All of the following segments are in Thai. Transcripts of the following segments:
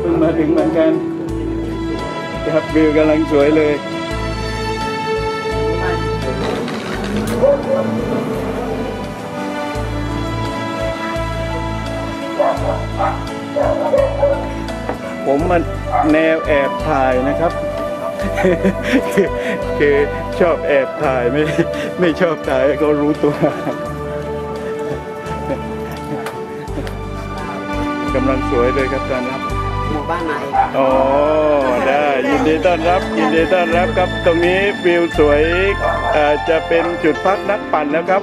เพิ่งมาถึงเหมือนกันครับวิวกำลังสวยเลยผมมันแนวแอบถ่ายนะครับ คือคือชอบแอบถ่ายไม่ไม่ชอบถ่ายให้เขารู้ตัว กำลังสวยเลยครับตอนนี้หมู่บ้านใหม่อ๋อได้ยินดีต้อนรับ ยินดีต้อนรับครับ ตรงนี้วิวสวยเอ่อจะเป็นจุดพักนักปั่นแล้วครับ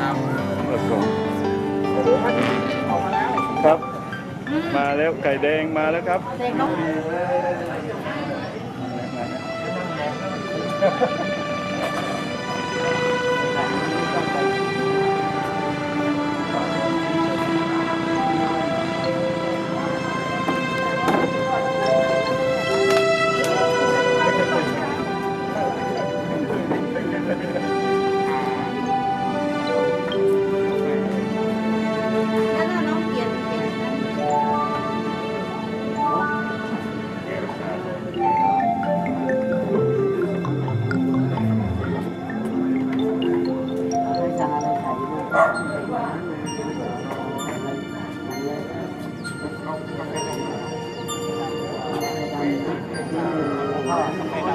ครับผมครับ มาแล้วไก่แดงมาแล้วครับ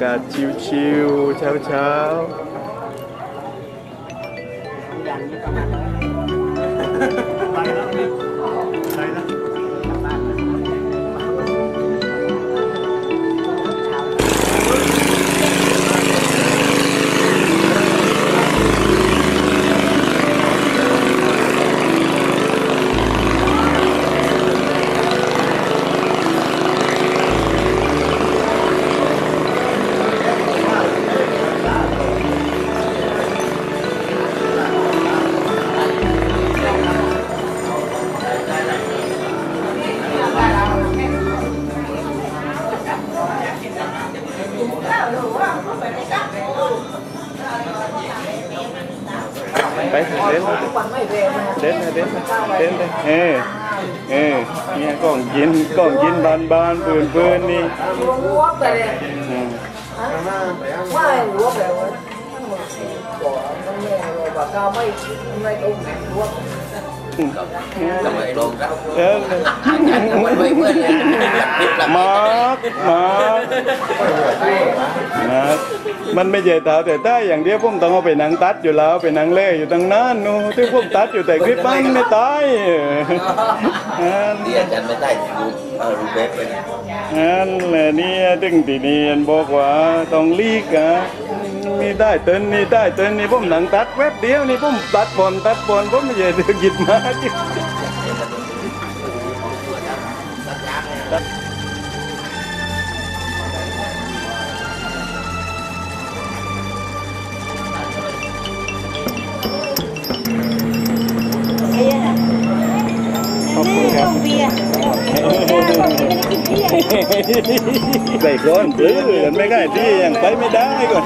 บรรยากาศชิวๆเช้า đến đây đến đây đến đây ê ê nha còn dính còn dính ban ban vườn vườn đi Ừ. Ừ. Ừ. Ừ. Ừ. Ừ. Ừ. มโดนครับเออไม่ไม่เมื่อเนี่ยปิดละมาร์กมาร์กนะมันไม่ใช่ตาแต่ใต้อย่างเดียวผมต้องเอาไปหนังตัดอยู่แล้วไปหนังเล่อยู่ตั้งนานนู่นที่ผมตัดอยู่แต่คลิปมันไม่ตายนั่นที่อาจารย์ไม่ได้รูปเออรูปแบบไปเนี่ยนั่นแหละเนี่ยถึงที่นี่บอกว่าต้องลีกอะนี่ได้เต้นนี่ได้เต้นนี่ผมหนังตัดแวบเดียวนี่ผมตัดบอลตัดบอลผมไม่ใช่เดือกินมาจิ ใส่ก้อนปลื้อไม่ได้ที่ยังไปไม่ได้ก่อน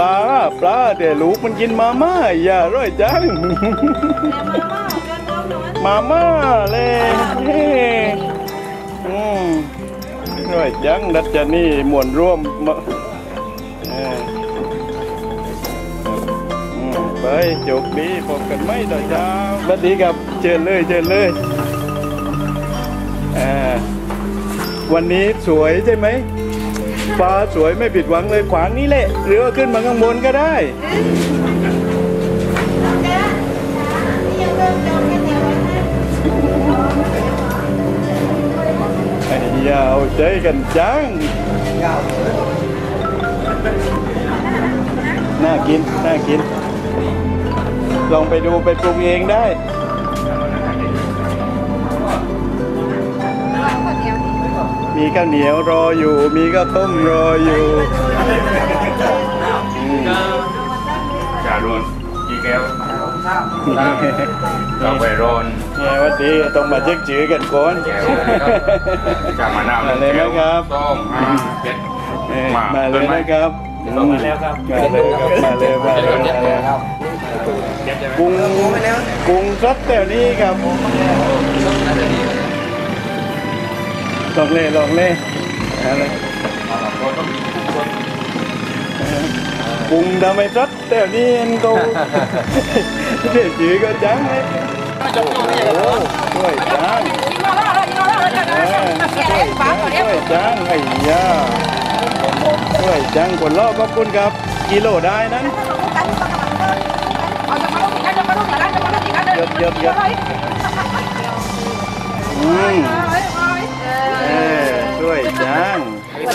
ปลาปลาแต่ลูกมันกินมาม่าอย่าร่อยจังแต่มาม่าเดินเดินหน่อยมาม่าเลยอืมร่อยจังดัชนีมวนร่วมมาเอออืมไปจบดีพบกันไหมตอนเช้าสวัสดีครับเชิญเลยเชิญเลยอ่าวันนี้สวยใช่ไหม ฟ้าสวยไม่ผิดหวังเลยขวางนี้แหละ หรือว่าขึ้นมาข้างบนก็ได้ยาวใจกันจังยาวน่ากิน น่ากิน ลองไปดูไปปรุงเองได้ มีข้าวเหนียวรออยู่ มีข้าวต้มรออยู่อืมจารุนกี่แก้วข้าวกาแฟร้อนเนี่ยวันนี้ต้องมาเช็คจือกันก่อนแก้วจามะนาวมาเลยนะครับต้มห้าเจ็ดเอ้ยมาเลยนะครับมาแล้วครับมาเลยครับมาเลยมาเลยมาเลยครับกรุงกรุงรสแต่นี้ครับ ลองเล่ลองเล่อะไรกรุงทำไมรสแต่นี้เอ็นเขาเดี๋ยวจือก็จังเลยโอ้โหช่วยจังช่วยจังไอ้ยาช่วยจังคนรอบขอบคุณครับกิโลได้นั้นเยอะเยอะเยอะอืม ง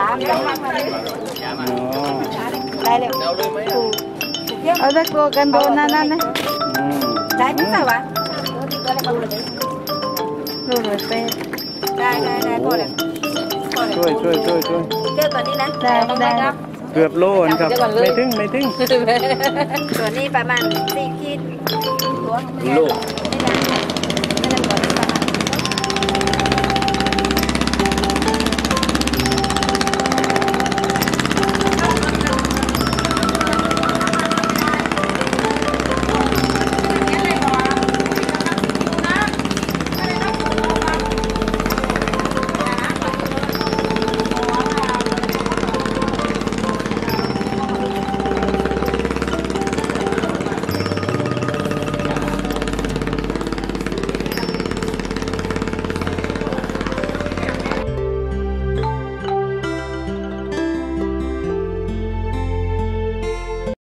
ตามยังมาเลยอ๋อได้เลยเอาตะโกกันโดนนั่นนั่นนะอืมได้ไหมสวะรู้เลยเป๊ะได้ได้ได้พอเลยพอเลยช่วยช่วยช่วยช่วยเจอตัวนี้นะได้ได้เกือบโลนครับ ไม่ถึงไม่ถึงตัวนี้ประมาณสี่ขีดตัวลูก